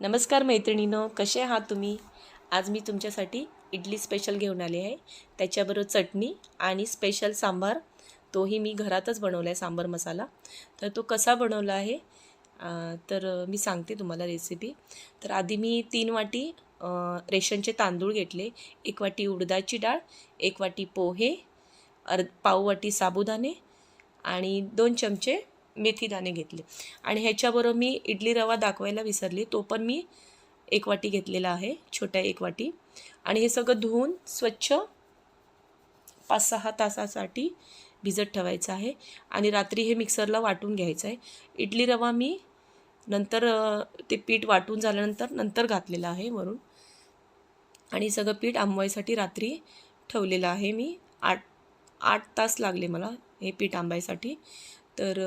नमस्कार मैत्रिणीनं कसे आहात तुम्ही? आज मी तुमच्यासाठी इडली स्पेशल घेऊन आली आहे. त्याच्याबरोबर चटणी आणि स्पेशल सांबार. तोही मी घरातच बनवला आहे सांबार मसाला. तर तो कसा बनवला आहे तर मी सांगते तुम्हाला रेसिपी तर आधी मी तीन वाटी रेशनचे तांदूळ घेतले. एक वाटी उडदाची डाळ एक वाटी पोहे अर् पाव वाटी साबुदाणे आणि दोन चमचे मेथी दाणे घेतले. आणि ह्याच्याबरोबर मी इडली रवा दाखवायला विसरली तो पण मी एक वाटी घेतलेला आहे छोट्या एक वाटी. आणि हे सगळं धुवून स्वच्छ पाच सहा तासासाठी भिजत ठेवायचं आहे. आणि रात्री हे मिक्सरला वाटून घ्यायचं आहे. इडली रवा मी नंतर ते पीठ वाटून झाल्यानंतर नंतर घातलेलं आहे वरून. आणि सगळं पीठ आंबवायसाठी रात्री ठेवलेलं आहे मी. आठ आठ तास लागले मला हे पीठ आंबायसाठी. तर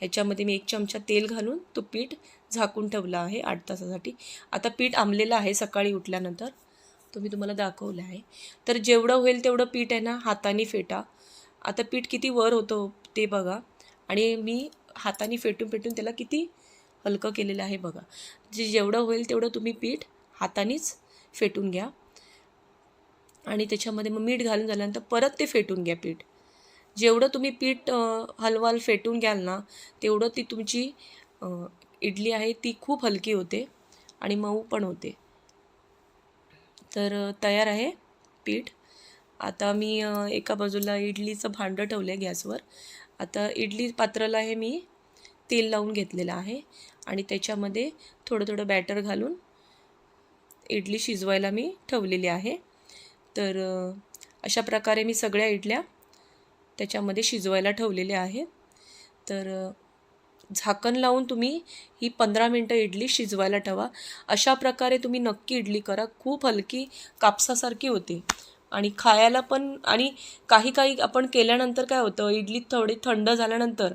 ह्याच्यामध्ये मी एक चमचा तेल घालून तो पीठ झाकून ठेवला आहे आठ तासासाठी. आता पीठ आंबलेलं आहे सकाळी उठल्यानंतर. तो मी तुम्हाला दाखवलं आहे. तर जेवढं होईल तेवढं पीठ आहे ना हाताने फेटा. आता पीठ किती वर होतं ते बघा. आणि मी हाताने फेटून फेटून त्याला किती हलकं केलेलं आहे बघा. जे जेवढं होईल तेवढं तुम्ही पीठ हातानेच फेटून घ्या. आणि त्याच्यामध्ये मग मीठ घालून झाल्यानंतर परत ते फेटून घ्या पीठ. जेवढं तुम्ही पीठ हलवाल फेटून घ्याल ना तेवढं ती तुमची इडली आहे ती खूप हलकी होते आणि मऊ पण होते. तर तयार आहे पीठ. आता मी एका बाजूला इडलीचं भांडं ठेवलं आहे गॅसवर. आता इडली पात्राला हे मी तेल लावून घेतलेलं आहे आणि त्याच्यामध्ये थोडं थोडं बॅटर घालून इडली शिजवायला मी ठेवलेली आहे. तर अशा प्रकारे मी सगळ्या इडल्या त्याच्यामध्ये शिजवायला ठेवलेले आहेत तर झाकण लावून तुम्ही ही पंधरा मिनटं इडली शिजवायला ठेवा. अशा प्रकारे तुम्ही नक्की इडली करा. खूप हलकी कापसासारखी होते. आणि खायला पण आणि काही काही आपण केल्यानंतर काय होतं इडली थोडी थंड झाल्यानंतर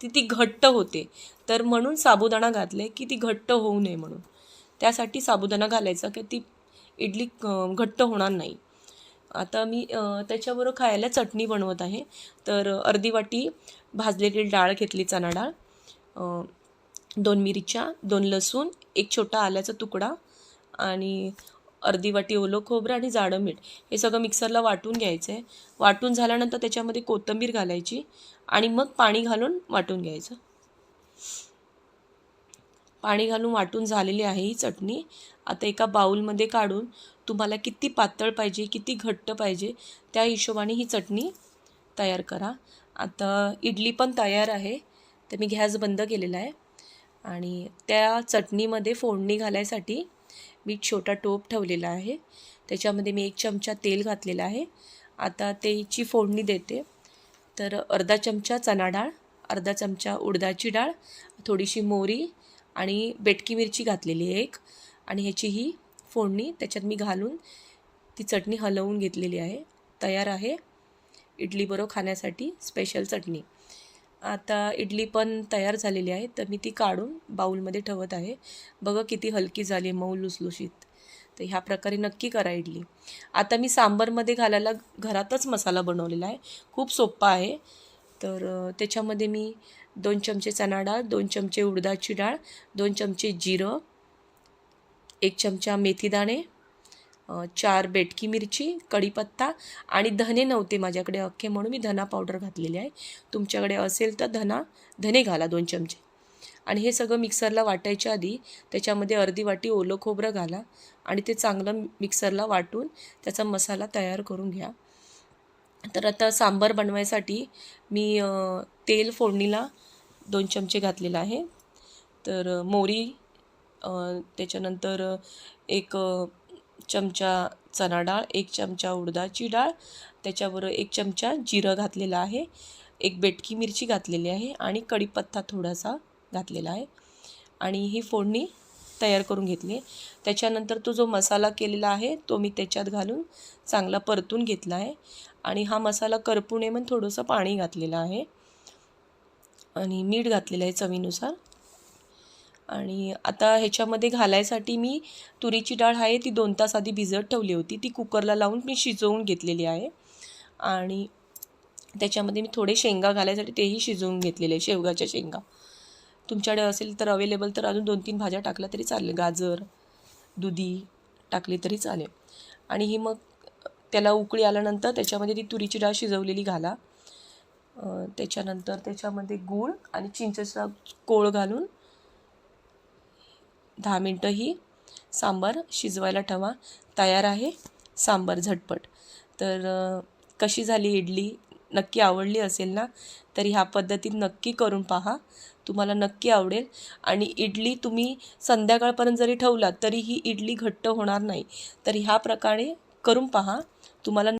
ती ती घट्ट होते. तर म्हणून साबुदाणा घातले की ती घट्ट होऊ नये म्हणून. त्यासाठी साबुदाणा घालायचा की ती इडली घट्ट होणार नाही. आता मी त्याच्याबरोबर खायला चटणी बनवत आहे. तर अर्धी वाटी भाजलेली डाळ घेतली चणा डाळ दोन मिरच्या दोन लसूण एक छोटा आल्याचा तुकडा आणि अर्धी वाटी ओलं खोबरं आणि जाडं मीठ. हे सगळं मिक्सरला वाटून घ्यायचं आहे वाटून झाल्यानंतर त्याच्यामध्ये कोथिंबीर घालायची आणि मग पाणी घालून वाटून घ्यायचं. पाणी घालून वाटून झालेली आहे ही चटणी. आता एका बाऊलमध्ये काढून तुम्हाला किती पातळ पाहिजे किती घट्ट पाहिजे त्या हिशोबाने ही चटणी तयार करा. आता इडली पण तयार आहे तर मी गॅस बंद केलेला आहे. आणि त्या चटणीमध्ये फोडणी घालायसाठी मी छोटा टोप ठेवलेला आहे. त्याच्यामध्ये मी एक चमचा तेल घातलेला आहे. आता तेची फोडणी देते. तर अर्धा चमचा चणा डाळ अर्धा चमचा उडदाची डाळ थोडीशी मोरी आणि बेटकी मिरची घातलेली आहे एक. आणि ह्याची ही फोडणी त्याच्यात मी घालून ती चटणी हलवून घेतलेली आहे. तयार आहे. इडली बरो खाण्यासाठी स्पेशल चटणी. आता इडली पण तयार झालेली आहे. तर मी ती काढून बाऊलमध्ये ठेवत आहे. बघा किती हलकी झाली मऊ लुसलुशीत. तर ह्या प्रकारे नक्की करा इडली. आता मी सांबारमध्ये घालायला घरातच मसाला बनवलेला आहे. खूप सोपा आहे. तर त्याच्यामध्ये मी दोन चमचे चणा डाळ दोन चमचे उडदाची डाळ दोन चमचे जिरं एक चमचा मेथीदाणे चार बेटकी मिरची कढीपत्ता आणि धने नव्हते माझ्याकडे अख्खे म्हणून मी धना पावडर घातलेली आहे. तुमच्याकडे असेल तर धना धने घाला दोन चमचे. आणि हे सगळं मिक्सरला वाटायच्या आधी त्याच्यामध्ये अर्धी वाटी ओलं खोबरं घाला आणि ते चांगलं मिक्सरला वाटून त्याचा मसाला तयार करून घ्या. तर आता सांबार बनवायसाठी मी तेल फोडणीला दोन चमचे घातलेलं आहे. तर मोरी त्याच्यानंतर एक चमचा चणा डाळ एक चमचा उडदाची डाळ त्याच्याबरोबर एक चमचा जिरं घातलेलं आहे एक बेटकी मिरची घातलेली आहे आणि कढीपत्ता थोडासा घातलेला आहे. आणि ही फोडणी तयार करून घेतली त्याच्यानंतर तो जो मसाला केलेला आहे तो मी त्याच्यात घालून चांगला परतून घेतला आहे. आणि हा मसाला करपू नये म्हणून थोडंसं पाणी घातलेलं आहे. आणि मीठ घातलेलं आहे चवीनुसार. आणि आता ह्याच्यामध्ये घालायसाठी मी तुरीची डाळ आहे ती दोन तास आधी भिजत ठेवली होती. ती कुकरला लावून मी शिजवून घेतलेली आहे. आणि त्याच्यामध्ये मी थोडे शेंगा घालायसाठी तेही शिजवून घेतलेले आहे शेवगाच्या शेंगा. तुमच्याकडे असेल तर अवेलेबल तर अजून दोन तीन भाज्या टाकल्या तरी चालेल. गाजर दुधी टाकली तरी चालेल. आणि ही मग त्याला उकळी आल्यानंतर त्याच्यामध्ये ती तुरीची डाळ शिजवलेली घाला. त्याच्यानंतर त्याच्यामध्ये गूळ आणि चिंचेचा कोळ घालून दहा मिनटं ही सांबार शिजवायला ठेवा. तयार आहे सांबार झटपट. तर कशी झाली इडली? नक्की आवडली असेल ना? तर ह्या पद्धतीत नक्की करून पहा. तुम्हाला नक्की आवडेल. आणि इडली तुम्ही संध्याकाळपर्यंत जरी ठेवलात तरी ही इडली घट्ट होणार नाही. तर ह्या प्रकारे करून पहा. तुम्हाला